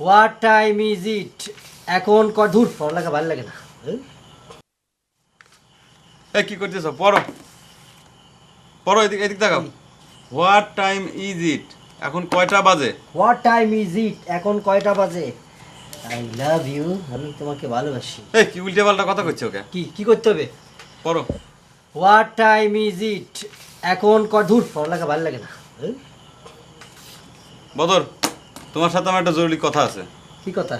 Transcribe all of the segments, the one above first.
What time is it এখন ক দূর পড়ালেখা ভালো লাগে না। এই কি করতেছ? পড়ো। পড়ো এদিক এদিক দেখাও হোয়াট টাইম ইজ ইট এখন কয়টা বাজে? হোয়াট টাইম ইজ ইট এখন কয়টা বাজে? আই লাভ ইউ আমি তোমাকে ভালোবাসি। এই কি উল্টে পাল্টা কথা করছ ওকে? কি কি করতে হবে? পড়ো। হোয়াট টাইম ইজ ইট এখন ক দূর পড়ালেখা ভালো লাগে না? বদর। তোমার সাথে আমার একটা জরুরি কথা আছে। কি কথা?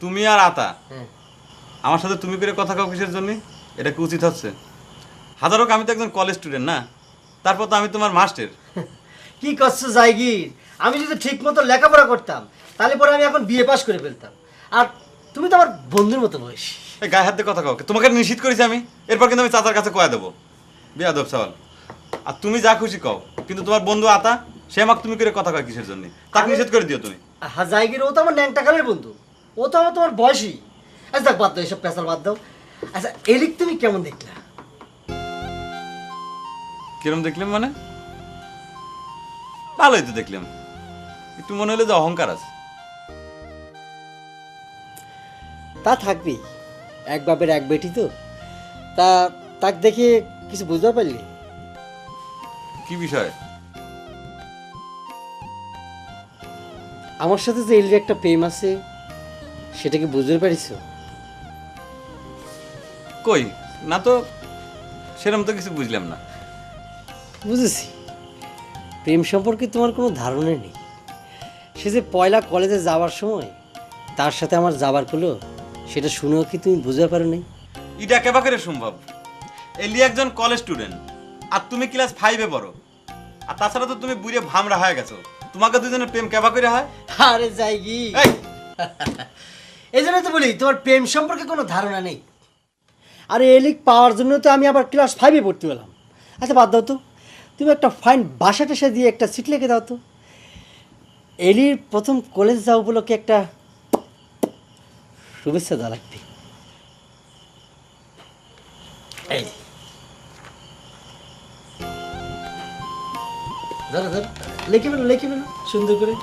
তুমি আর আতা। হ্যাঁ। আমার সাথে তুমি করে কথা কাও কিসের জন্য? এটা কি উচিত হচ্ছে? হাজার হোক আমি তো একজন কলেজ স্টুডেন্ট না। তারপর তো আমি তোমার মাস্টার কি করছ জায়গির আমি যদি ঠিক মতো লেখাপড়া করতাম তাহলে পরে আমি এখন বিয়ে পাশ করে ফেলতাম। আর তুমি তো আমার বন্ধুর মতো বয়স। এই গায়ে হাত কথা কাও। তোমাকে নিশ্চিত করেছি আমি। এরপর কিন্তু আমি চাচার কাছে কয়া দেবো। বিয়া দেব সওয়াল। আর তুমি যা খুশি কও কিন্তু তোমার বন্ধু আতা সে আমাকে তুমি করে কথা কয় কিসের জন্য? তাকে নিষেধ করে দিও তুমি? হ্যাঁ জায়গির ও তো আমার ন্যাংটা কালের বন্ধু। ও তো আমার তোমার বয়সী। আচ্ছা দেখ বাদ দাও এসব পেশাল বাদ দাও। আচ্ছা এলিক তুমি কেমন দেখলা? কিরম দেখলাম মানে? ভালোই তো দেখলাম। একটু মনে হলো যে অহংকার আছে। তা থাকবেই এক বাপের এক বেটি তো। তা তাক দেখে কিছু বুঝতে পারলি? কি বিষয়? আমার সাথে যে এলির একটা প্রেম আছে সেটা কি বুঝতে পারিস? কই? না তো সেরকম তো কিছু বুঝলাম না। বুঝেছি। প্রেম সম্পর্কে তোমার কোনো ধারণা নেই। সে যে পয়লা কলেজে যাওয়ার সময় তার সাথে আমার যাবার হলো সেটা শুনেও কি তুমি বুঝতে পারো নাই? এটা কেবা করে সম্ভব। এলি একজন কলেজ স্টুডেন্ট আর তুমি ক্লাস ফাইভে পড়ো। আর তাছাড়া তো তুমি বুড়ে ভামরা হয়ে গেছো। তোমাকে দুজনের প্রেম কেবা করে হয়? আরে যাই কি এই জন্য তো বলি তোমার প্রেম সম্পর্কে কোনো ধারণা নেই। আরে এলিক পাওয়ার জন্য তো আমি আবার ক্লাস ফাইভে পড়তে পেলাম আচ্ছা বাদ দাও তো। তুমি একটা ফাইন বাসা টাসা দিয়ে একটা সিট লিখে দাও তো। এলির প্রথম কলেজ যাওয়া উপলক্ষে একটা শুভেচ্ছা দেওয়া লাগবে। এই। ধরো ধরো। লিখে ফেলো লেখে ফেলো। সুন্দর করে।